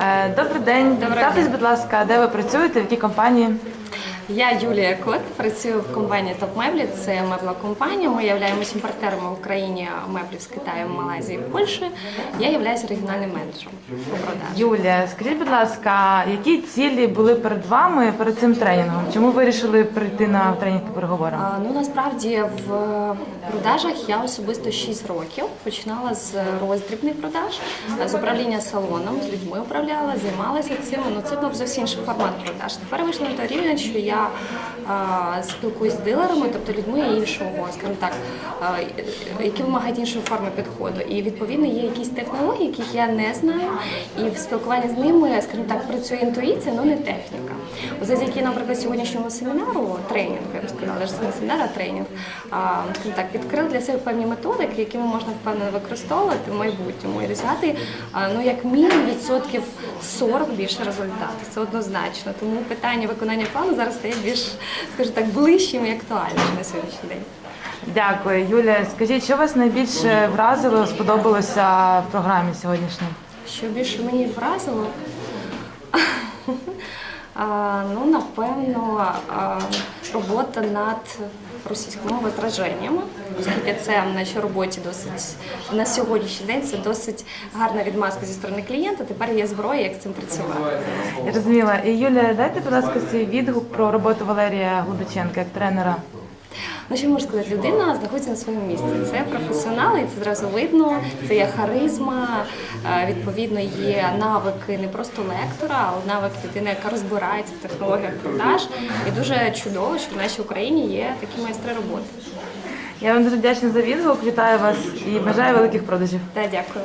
Е, Добрий день. Доброго Представтесь, день. будь ласка, де ви працюєте, в якій компанії? Я Юлія Кот, працюю в компанії Топ Меблі. Це мебла компанія. Ми являємося імпортерами в Україні меблів з Китаю, Малайзії, Польщі. Я являюся регіональним менеджером по продажу. Юлія, скажіть, будь ласка, які цілі були перед вами перед цим тренінгом? Чому ви вирішили прийти на тренінг по переговорам? А, Ну насправді в продажах я особисто 6 років починала з роздрібних продаж, з управління салоном, з людьми управляла, займалася цим. Ну це був зовсім інший формат продаж. Тепер вийшло на той рівень, що я а, спілкуюсь з дилерами, тобто людьми іншого, скажімо так, які вимагають іншої форми підходу. І відповідно є якісь технології, яких я не знаю, і в спілкуванні з ними, скажімо так, працює інтуїція, але не техніка. От Завдяки, наприклад, сьогоднішньому семінару, тренінгу, я б сказала, це не семінар, а тренінг, скажімо так, відкрив для себе певні методики, якими можна впевнено використовувати в майбутньому і досягати, ну як мінімум відсотків 40 більше результатів. Це однозначно. Тому питання виконання плану зараз стає більш, скажімо так, ближчим і актуальним на сьогоднішній день. Дякую, Юлія. Скажіть, що вас найбільше вразило, сподобалося в програмі сьогоднішній? Що більше мені вразило? Ну, напевно, робота над російською мовою враженнями, оскільки це в нашій роботі досить на сьогоднішній день це досить гарна відмазка зі сторони клієнта. Тепер є зброя, як з цим працювати. Розуміла. І Юлія, дайте, будь ласка, свій відгук про роботу Валерія Гудаченка як тренера. Ну, що можу сказати, людина знаходиться на своєму місці. Це професіонал, і це зразу видно. Це є харизма, е, відповідно, є навики не просто лектора, а навик людини, яка розбирається в технологіях продаж. І дуже чудово, що в нашій Україні є такі майстри роботи. Я вам дуже вдячна за відгук. Вітаю вас і бажаю великих продажів. Та дякую.